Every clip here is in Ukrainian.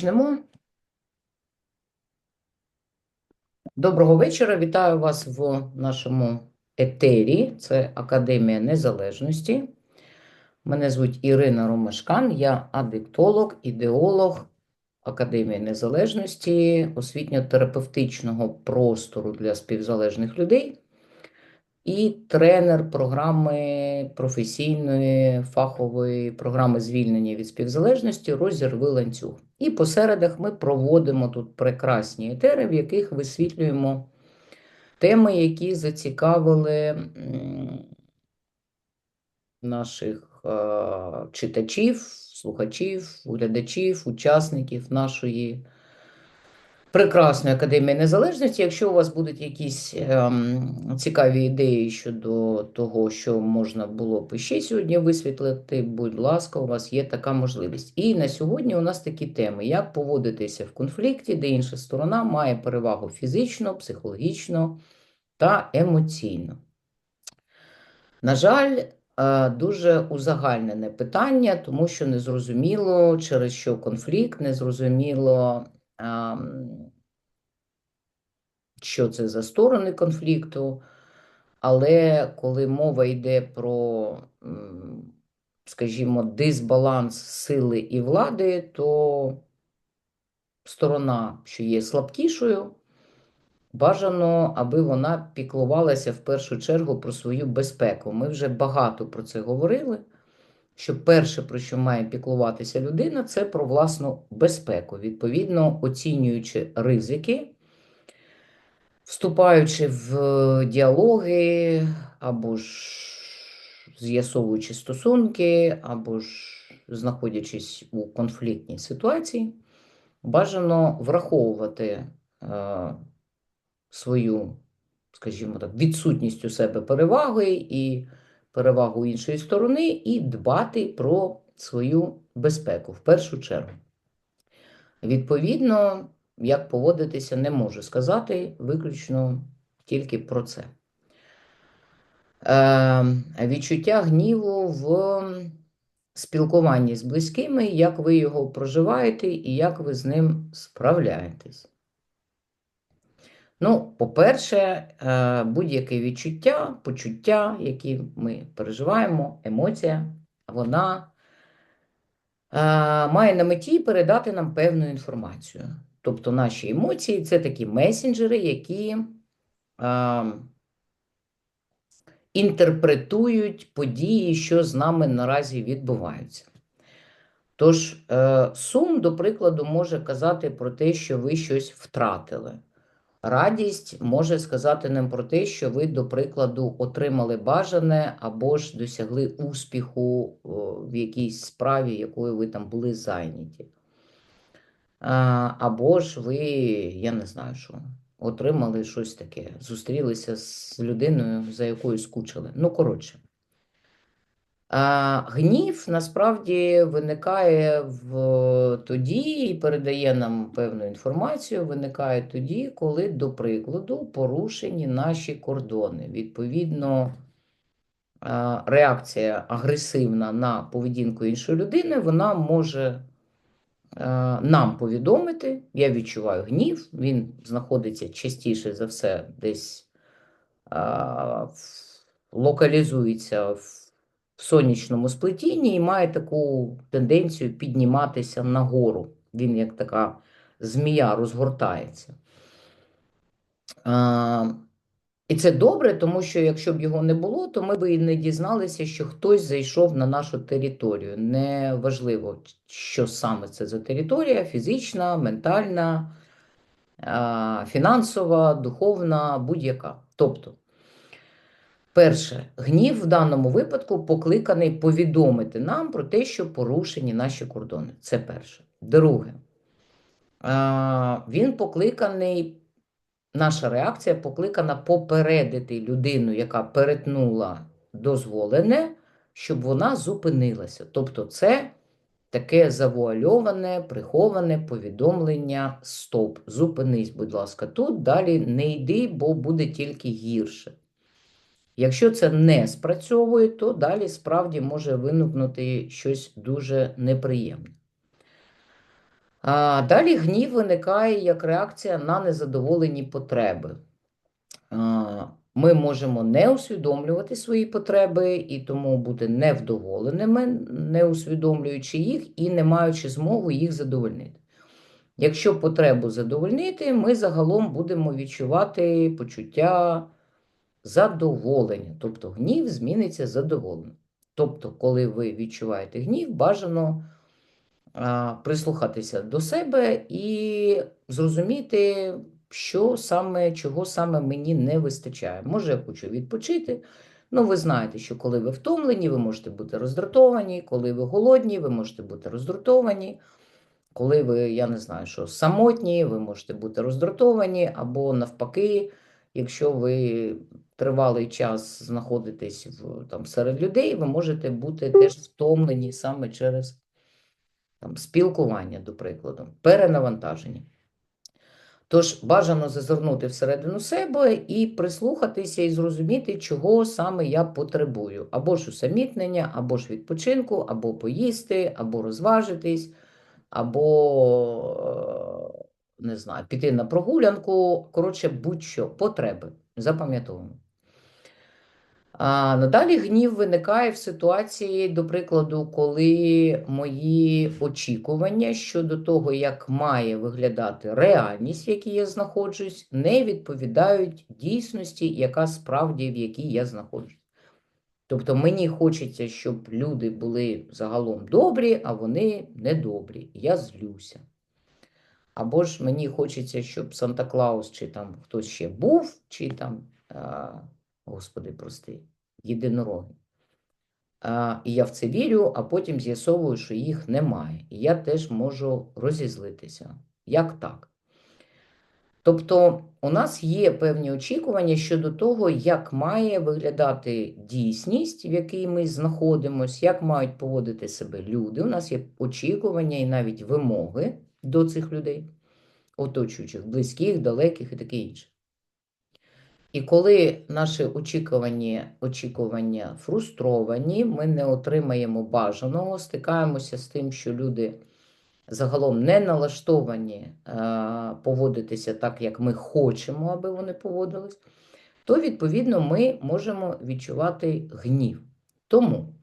Почнемо. Доброго вечора. Вітаю вас в нашому етері. Це Академія Незалежності. Мене звуть Ірина Ромашкан, я адиктолог, ідеолог Академії Незалежності, освітньо-терапевтичного простору для співзалежних людей і тренер програми професійної фахової програми звільнення від співзалежності Розірви ланцюг. І по середах ми проводимо тут прекрасні етери, в яких висвітлюємо теми, які зацікавили наших читачів, слухачів, глядачів, учасників нашої прекрасної Академії Незалежності. Якщо у вас будуть якісь ем, цікаві ідеї щодо того, що можна було б ще сьогодні висвітлити, будь ласка, у вас є така можливість. І на сьогодні у нас такі теми: як поводитися в конфлікті, де інша сторона має перевагу фізично, психологічно та емоційно. На жаль, е, дуже узагальнене питання, тому що незрозуміло, через що конфлікт, незрозуміло, що це за сторони конфлікту. Але коли мова йде про, скажімо, дисбаланс сили і влади, то сторона, що є слабкішою, бажано, аби вона піклувалася в першу чергу про свою безпеку. Ми вже багато про це говорили. Що перше, про що має піклуватися людина, це про власну безпеку, відповідно оцінюючи ризики, вступаючи в діалоги, або ж з'ясовуючи стосунки, або ж знаходячись у конфліктній ситуації, бажано враховувати е, свою, скажімо так, відсутність у себе переваги і перевагу іншої сторони, і дбати про свою безпеку в першу чергу. Відповідно, як поводитися, не можу сказати виключно тільки про це. Е, відчуття гніву в спілкуванні з близькими, як ви його проживаєте і як ви з ним справляєтесь. Ну, по-перше, е, будь-яке відчуття, почуття, які ми переживаємо, емоція, вона е, має на меті передати нам певну інформацію. Тобто наші емоції це такі месенджери, які е, інтерпретують події, що з нами наразі відбуваються. Тож, сум, до прикладу, може казати про те, що ви щось втратили. Радість може сказати нам про те, що ви, до прикладу, отримали бажане або ж досягли успіху в якійсь справі, якою ви там були зайняті. Або ж ви, я не знаю, що, отримали щось таке, зустрілися з людиною, за якою скучили. Ну, коротше. Гнів насправді виникає в тоді і передає нам певну інформацію. Виникає тоді, коли, до прикладу, порушені наші кордони. Відповідно, реакція агресивна на поведінку іншої людини, вона може нам повідомити. Я відчуваю гнів, він знаходиться частіше за все, десь локалізується в в сонячному сплетінні і має таку тенденцію підніматися нагору. Він як така змія розгортається. А, і це добре, тому що якщо б його не було, то ми б і не дізналися, що хтось зайшов на нашу територію. Неважливо, що саме це за територія: фізична, ментальна, фінансова, духовна, будь-яка. Тобто, Перше, гнів в даному випадку покликаний повідомити нам про те, що порушені наші кордони. Це перше. Друге, він покликаний, наша реакція покликана попередити людину, яка перетнула дозволене, щоб вона зупинилася. Тобто, це таке завуальоване, приховане повідомлення: стоп, зупинись, будь ласка, тут далі не йди, бо буде тільки гірше. Якщо це не спрацьовує, то далі справді може виникнути щось дуже неприємне. А, далі гнів виникає як реакція на незадоволені потреби. Ми можемо не усвідомлювати свої потреби і тому бути невдоволеними, не усвідомлюючи їх і не маючи змогу їх задовольнити. Якщо потребу задовольнити, ми загалом будемо відчувати почуття задоволення, тобто гнів зміниться задоволення. Тобто, коли ви відчуваєте гнів, бажано а, прислухатися до себе і зрозуміти, що саме, чого саме мені не вистачає. Може, я хочу відпочити. Ну, ви знаєте, що коли ви втомлені, ви можете бути роздратовані, коли ви голодні, ви можете бути роздратовані. Коли ви, я не знаю, що самотні, ви можете бути роздратовані, або навпаки, якщо ви тривалий час знаходитесь в, там, серед людей, ви можете бути теж втомлені саме через там, спілкування, до прикладу, перенавантаження. Тож бажано зазирнути всередину себе і прислухатися і зрозуміти, чого саме я потребую. Або ж усамітнення, або ж відпочинку, або поїсти, або розважитись, або, е, не знаю, піти на прогулянку. Коротше, будь-що, потреби. Запам'ятовуємо. Надалі гнів виникає в ситуації, до прикладу, коли мої очікування щодо того, як має виглядати реальність, в якій я знаходжусь, не відповідають дійсності, яка справді в якій я знаходжусь. Тобто мені хочеться, щоб люди були загалом добрі, а вони недобрі. Я злюся. Або ж мені хочеться, щоб Санта Клаус чи там хтось ще був, чи там. Господи, прости, єдинороги. А, І я в це вірю, а потім з'ясовую, що їх немає. І я теж можу розізлитися. Як так? Тобто, у нас є певні очікування щодо того, як має виглядати дійсність, в якій ми знаходимося, як мають поводити себе люди. У нас є очікування і навіть вимоги до цих людей, оточуючих, близьких, далеких і таке інше. І коли наші очікування очікування фрустровані, ми не отримаємо бажаного, стикаємося з тим, що люди загалом не налаштовані а, поводитися так, як ми хочемо, аби вони поводились, то, відповідно, ми можемо відчувати гнів. Тому,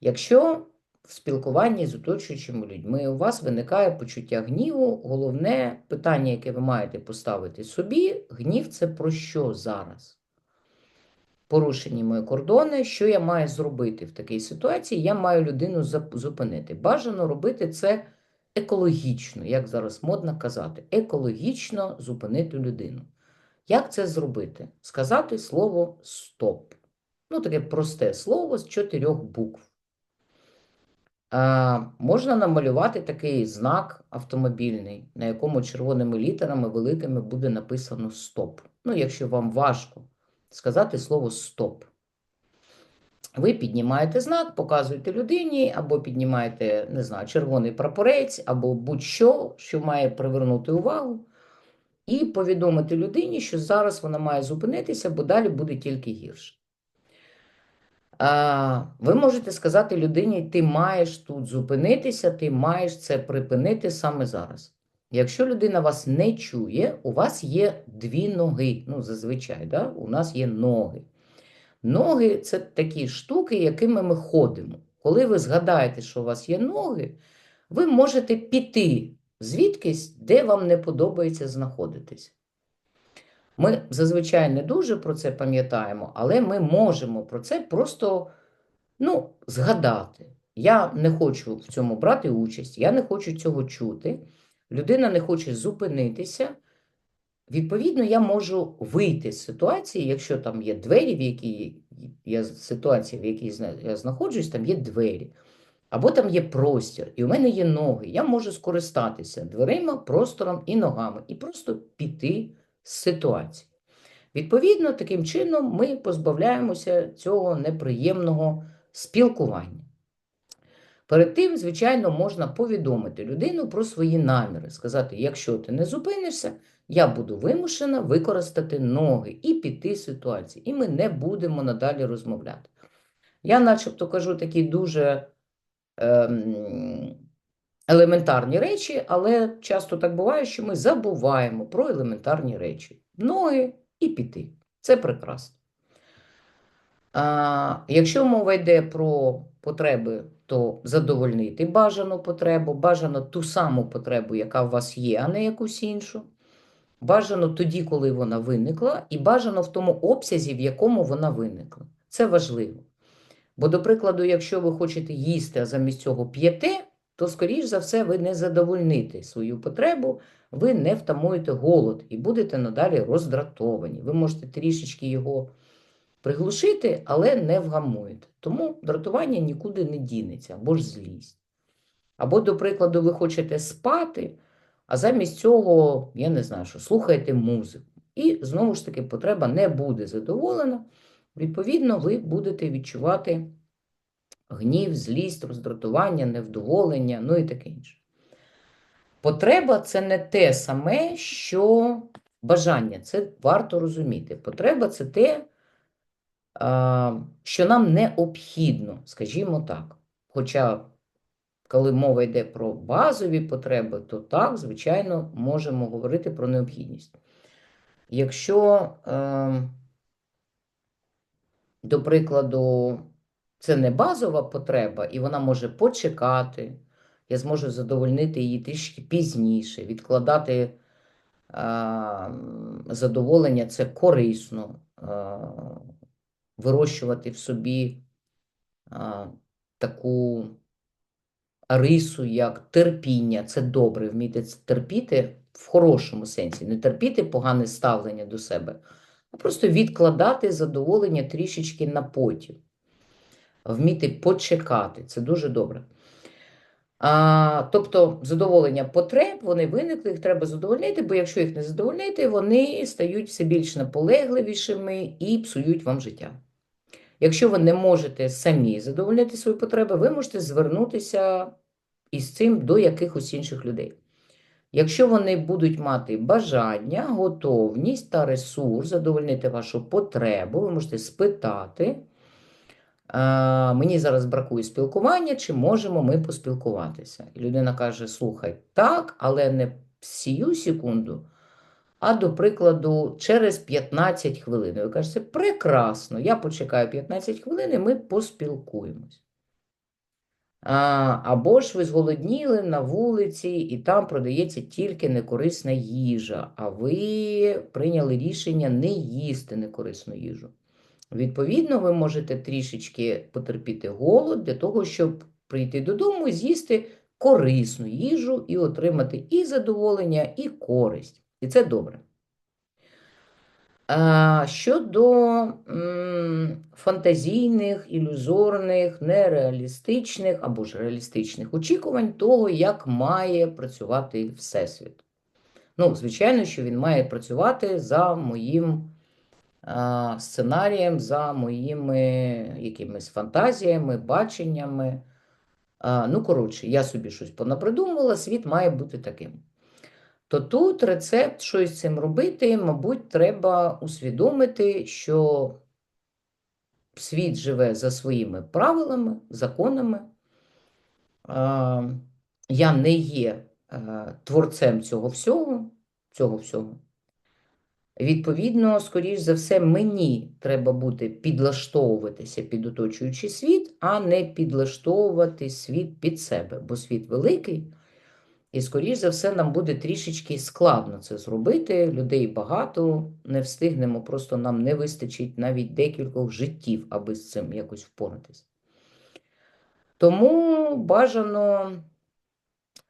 якщо в спілкуванні з оточуючими людьми у вас виникає почуття гніву. Головне питання, яке ви маєте поставити собі, гнів це про що зараз? Порушені мої кордони, що я маю зробити в такій ситуації? Я маю людину зупинити. Бажано робити це екологічно, як зараз модно казати, екологічно зупинити людину. Як це зробити? Сказати слово стоп. Ну, таке просте слово з чотирьох букв. Можна намалювати такий знак автомобільний, на якому червоними літерами великими буде написано стоп. Ну, якщо вам важко сказати слово стоп. Ви піднімаєте знак, показуєте людині, або піднімаєте, не знаю, червоний прапорець, або будь-що, що має привернути увагу, і повідомити людині, що зараз вона має зупинитися, бо далі буде тільки гірше. Ви можете сказати людині, ти маєш тут зупинитися, ти маєш це припинити саме зараз. Якщо людина вас не чує, у вас є дві ноги. Ну, зазвичай, да? у нас є ноги. Ноги це такі штуки, якими ми ходимо. Коли ви згадаєте, що у вас є ноги, ви можете піти звідкись, де вам не подобається знаходитись. Ми зазвичай не дуже про це пам'ятаємо, але ми можемо про це просто ну, згадати. Я не хочу в цьому брати участь, я не хочу цього чути. Людина не хоче зупинитися. Відповідно, я можу вийти з ситуації, якщо там є двері, в якій я ситуація, в якій я знаходжусь, там є двері. Або там є простір, і у мене є ноги. Я можу скористатися дверима, простором і ногами, і просто піти ситуації. Відповідно, таким чином ми позбавляємося цього неприємного спілкування. Перед тим, звичайно, можна повідомити людину про свої наміри, сказати: якщо ти не зупинишся, я буду вимушена використати ноги і піти з ситуації, і ми не будемо надалі розмовляти. Я, начебто, кажу такий дуже ем, елементарні речі, але часто так буває, що ми забуваємо про елементарні речі. Ноги і піти. Це прекрасно. А, якщо мова йде про потреби, то задовольнити бажану потребу, бажано ту саму потребу, яка у вас є, а не якусь іншу. Бажано тоді, коли вона виникла, і бажано в тому обсязі, в якому вона виникла. Це важливо. Бо, до прикладу, якщо ви хочете їсти, а замість цього п'єте, то, скоріш за все, ви не задовольните свою потребу, ви не втамуєте голод і будете надалі роздратовані. Ви можете трішечки його приглушити, але не вгамуєте. Тому дратування нікуди не дінеться, або ж злість. Або, до прикладу, ви хочете спати, а замість цього, я не знаю, що слухаєте музику. І знову ж таки потреба не буде задоволена. Відповідно, ви будете відчувати гнів, злість, роздратування, невдоволення, ну і таке інше. Потреба це не те саме, що бажання. Це варто розуміти. Потреба це те, що нам необхідно, скажімо так. Хоча, коли мова йде про базові потреби, то так, звичайно, можемо говорити про необхідність. Якщо, е, до прикладу, це не базова потреба, і вона може почекати, я зможу задовольнити її трішки пізніше, відкладати а, задоволення це корисно, а, вирощувати в собі а, таку рису, як терпіння. Це добре, вміти терпіти в хорошому сенсі, не терпіти погане ставлення до себе, а просто відкладати задоволення трішечки на потім. Вміти почекати, це дуже добре. А, тобто задоволення потреб, вони виникли, їх треба задовольнити, бо якщо їх не задовольнити, вони стають все більш наполегливішими і псують вам життя. Якщо ви не можете самі задовольнити свої потреби, ви можете звернутися із цим до якихось інших людей. Якщо вони будуть мати бажання, готовність та ресурс задовольнити вашу потребу, ви можете спитати. «А, Мені зараз бракує спілкування, чи можемо ми поспілкуватися? І людина каже: Слухай, так, але не сію секунду, а до прикладу, через 15 хвилин. Ви кажете, прекрасно, я почекаю 15 хвилин, і ми поспілкуємось. Або ж ви зголодніли на вулиці, і там продається тільки некорисна їжа, а ви прийняли рішення не їсти некорисну їжу. Відповідно, ви можете трішечки потерпіти голод для того, щоб прийти додому і з'їсти корисну їжу і отримати і задоволення, і користь. І це добре. Щодо фантазійних, ілюзорних, нереалістичних або ж реалістичних очікувань того, як має працювати Всесвіт. Ну, звичайно, що він має працювати за моїм сценарієм, за моїми якимись фантазіями, баченнями. Ну, коротше, я собі щось понапридумувала, світ має бути таким. То тут рецепт, що з цим робити, мабуть, треба усвідомити, що світ живе за своїми правилами, законами. Я не є е, творцем цього всього, цього всього. Відповідно, скоріш за все, мені треба буде підлаштовуватися під оточуючий світ, а не підлаштовувати світ під себе, бо світ великий, і, скоріш за все, нам буде трішечки складно це зробити. Людей багато, не встигнемо, просто нам не вистачить навіть декількох життів, аби з цим якось впоратись. Тому бажано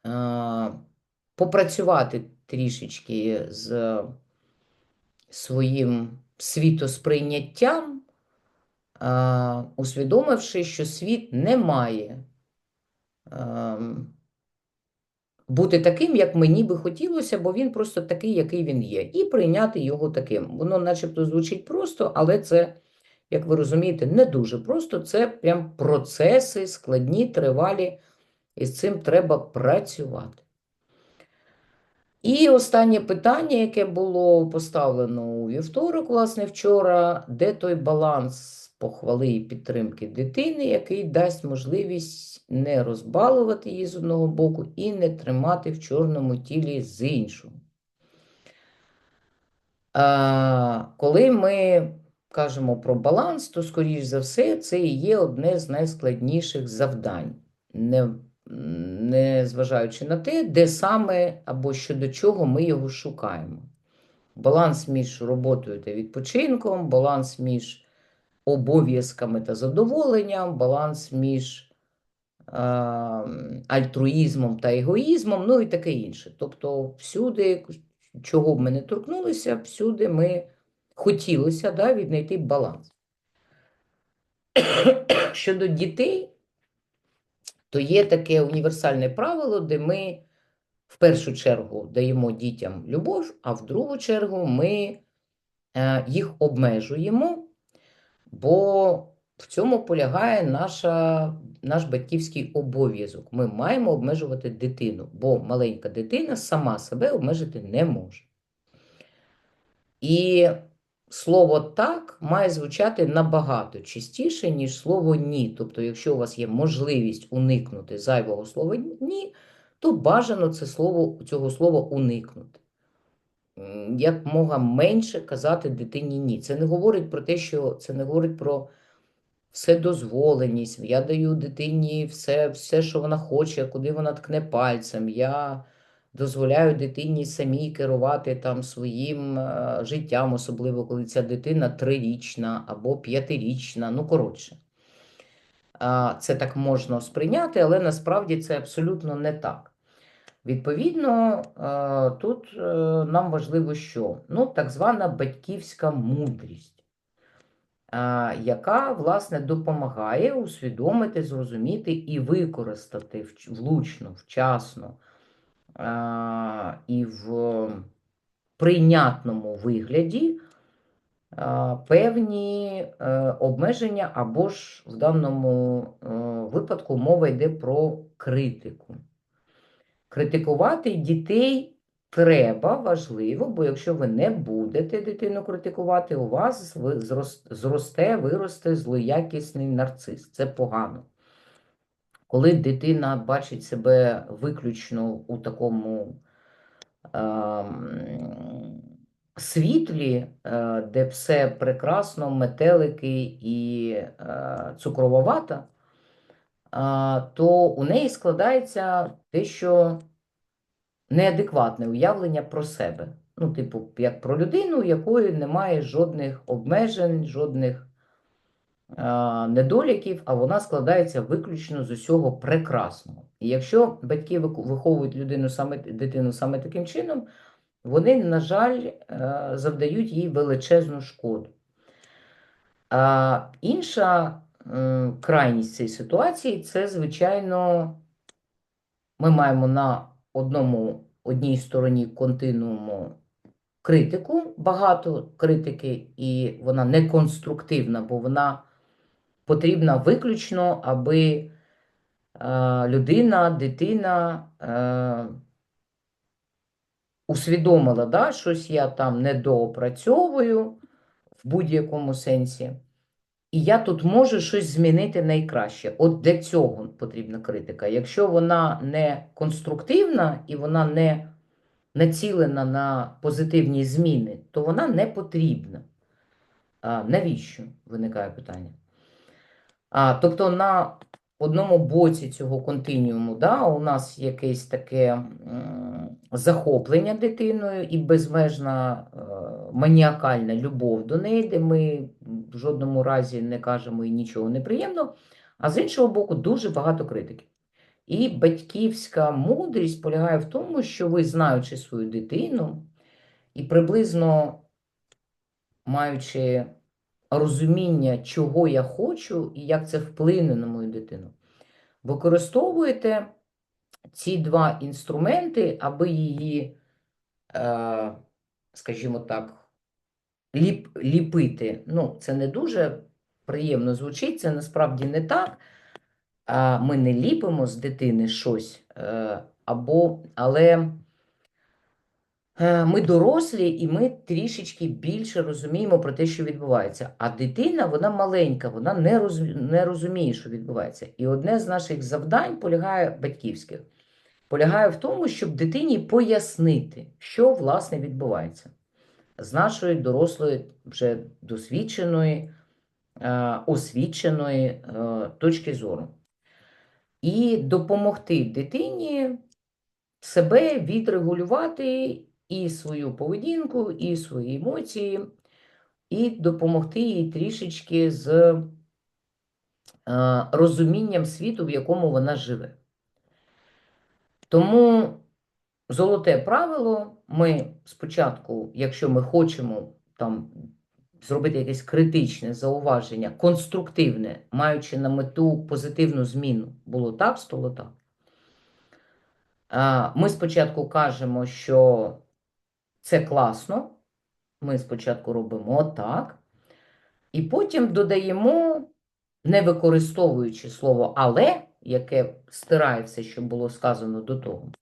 а, попрацювати трішечки з своїм світосприйняттям, усвідомивши, що світ не має бути таким, як мені би хотілося, бо він просто такий, який він є, і прийняти його таким. Воно начебто звучить просто, але це, як ви розумієте, не дуже просто. Це прям процеси складні, тривалі, і з цим треба працювати. І останнє питання, яке було поставлено у вівторок, власне, вчора, де той баланс похвали і підтримки дитини, який дасть можливість не розбалувати її з одного боку і не тримати в чорному тілі з іншого. А, коли ми кажемо про баланс, то, скоріш за все, це і є одне з найскладніших завдань, не, не зважаючи на те, де саме або щодо чого ми його шукаємо. Баланс між роботою та відпочинком, баланс між обов'язками та задоволенням, баланс між е, альтруїзмом та егоїзмом, ну і таке інше. Тобто, всюди, чого б ми не торкнулися, всюди ми хотілося да, віднайти баланс. Щодо дітей, то є таке універсальне правило, де ми в першу чергу даємо дітям любов, а в другу чергу ми е, їх обмежуємо, бо в цьому полягає наша, наш батьківський обов'язок. Ми маємо обмежувати дитину, бо маленька дитина сама себе обмежити не може. І слово так має звучати набагато частіше, ніж слово ні. Тобто, якщо у вас є можливість уникнути зайвого слова ні, то бажано це слово, цього слова уникнути. Як мога менше казати дитині ні. Це не говорить про те, що це не говорить про вседозволеність. Я даю дитині все, все, що вона хоче, куди вона ткне пальцем. Я дозволяю дитині самій керувати там своїм е, життям, особливо коли ця дитина трирічна або п'ятирічна, ну коротше. Це так можна сприйняти, але насправді це абсолютно не так. Відповідно, е, тут е, нам важливо що? Ну, так звана батьківська мудрість, яка, власне, допомагає усвідомити, зрозуміти і використати влучно, вчасно і в прийнятному вигляді певні е, обмеження, або ж в даному е, випадку мова йде про критику. Критикувати дітей треба, важливо, бо якщо ви не будете дитину критикувати, у вас зросте, виросте злоякісний нарцис. Це погано. Коли дитина бачить себе виключно у такому ем, світлі, е, де все прекрасно, метелики і е, цукрова а, то у неї складається дещо неадекватне уявлення про себе. Ну, типу, як про людину, у якої немає жодних обмежень, жодних недоліків, а вона складається виключно з усього прекрасного. І якщо батьки виховують людину саме, дитину саме таким чином, вони, на жаль, е, завдають їй величезну шкоду. А інша крайність цієї ситуації це, звичайно, ми маємо на одному, одній стороні континууму критику, багато критики, і вона не конструктивна, бо вона потрібна виключно, аби е, людина, дитина е, усвідомила, да, щось я там недоопрацьовую в будь-якому сенсі. І я тут можу щось змінити найкраще. От для цього потрібна критика. Якщо вона не конструктивна і вона не націлена на позитивні зміни, то вона не потрібна. Навіщо? Виникає питання. А, тобто на одному боці цього континіуму да, у нас якесь таке захоплення дитиною і безмежна е, маніакальна любов до неї, де ми в жодному разі не кажемо і нічого неприємного, а з іншого боку, дуже багато критики. І батьківська мудрість полягає в тому, що ви, знаючи свою дитину, і приблизно маючи розуміння, чого я хочу і як це вплине на мою дитину, використовуєте ці два інструменти, аби її, е, скажімо так, ліп, ліпити. Ну, це не дуже приємно звучить, це насправді не так. Ми не ліпимо з дитини щось, е, або, але Ми дорослі, і ми трішечки більше розуміємо про те, що відбувається. А дитина, вона маленька, вона не, роз... не розуміє, що відбувається. І одне з наших завдань полягає батьківських, полягає в тому, щоб дитині пояснити, що власне відбувається з нашої дорослої, вже досвідченої, е, освіченої е, точки зору. І допомогти дитині себе відрегулювати і свою поведінку, і свої емоції, і допомогти їй трішечки з е, розумінням світу, в якому вона живе. Тому золоте правило, ми спочатку, якщо ми хочемо там зробити якесь критичне зауваження, конструктивне, маючи на мету позитивну зміну, було так, стало так. Ми спочатку кажемо, що це класно. Ми спочатку робимо отак, і потім додаємо, не використовуючи слово але, яке стирає все, що було сказано до того,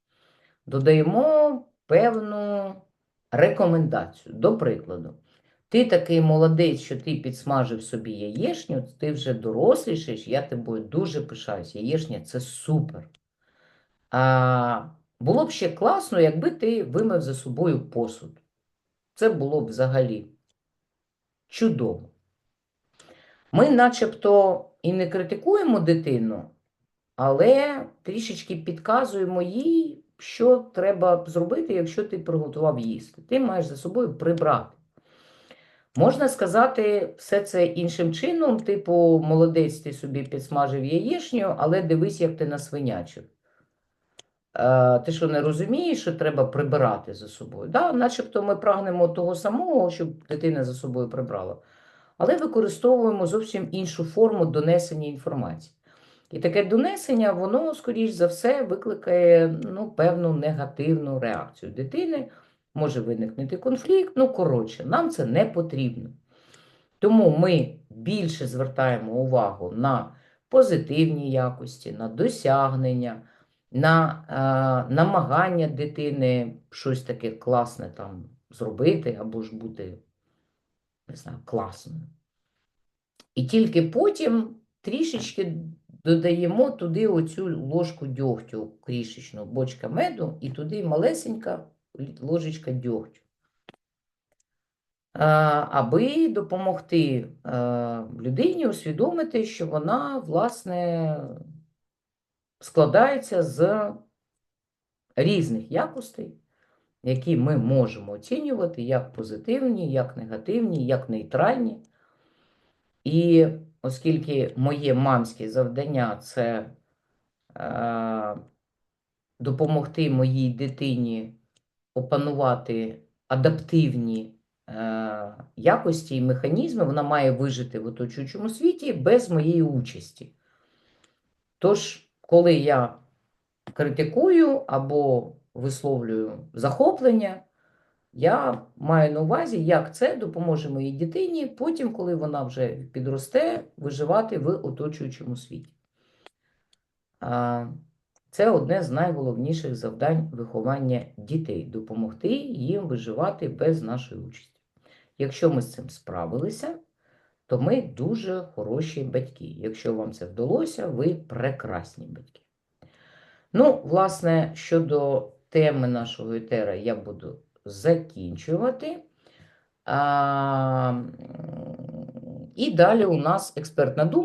додаємо певну рекомендацію. До прикладу, ти такий молодець, що ти підсмажив собі яєшню, ти вже дорослішаєш, я тобою дуже пишаюсь. Яєшня це супер. А, Було б ще класно, якби ти вимив за собою посуд. Це було б взагалі чудово. Ми начебто і не критикуємо дитину, але трішечки підказуємо їй, що треба зробити, якщо ти приготував їсти. Ти маєш за собою прибрати. Можна сказати все це іншим чином, типу, молодець, ти собі підсмажив яєшню, але дивись, як ти насвинячив. Е, Ти що не розумієш, що треба прибирати за собою? Да? Начебто ми прагнемо того самого, щоб дитина за собою прибрала, але використовуємо зовсім іншу форму донесення інформації. І таке донесення, воно, скоріш за все, викликає ну, певну негативну реакцію дитини. Може виникнути конфлікт, ну, коротше, нам це не потрібно. Тому ми більше звертаємо увагу на позитивні якості, на досягнення, на е, намагання дитини щось таке класне там зробити або ж бути, не знаю, класною. І тільки потім трішечки додаємо туди оцю ложку дьогтю, крішечну, бочка меду, і туди малесенька ложечка дьогтю. Аби допомогти людині усвідомити, що вона, власне, складається з різних якостей, які ми можемо оцінювати як позитивні, як негативні, як нейтральні. І оскільки моє мамське завдання це е, допомогти моїй дитині опанувати адаптивні е, якості і механізми, вона має вижити в оточуючому світі без моєї участі. Тож, коли я критикую або висловлюю захоплення, я маю на увазі, як це допоможе моїй дитині потім, коли вона вже підросте, виживати в оточуючому світі. Це одне з найголовніших завдань виховання дітей допомогти їм виживати без нашої участі. Якщо ми з цим справилися, то ми дуже хороші батьки. Якщо вам це вдалося, ви прекрасні батьки. Ну, власне, щодо теми нашого етера я буду закінчувати. А, І далі у нас експертна думка.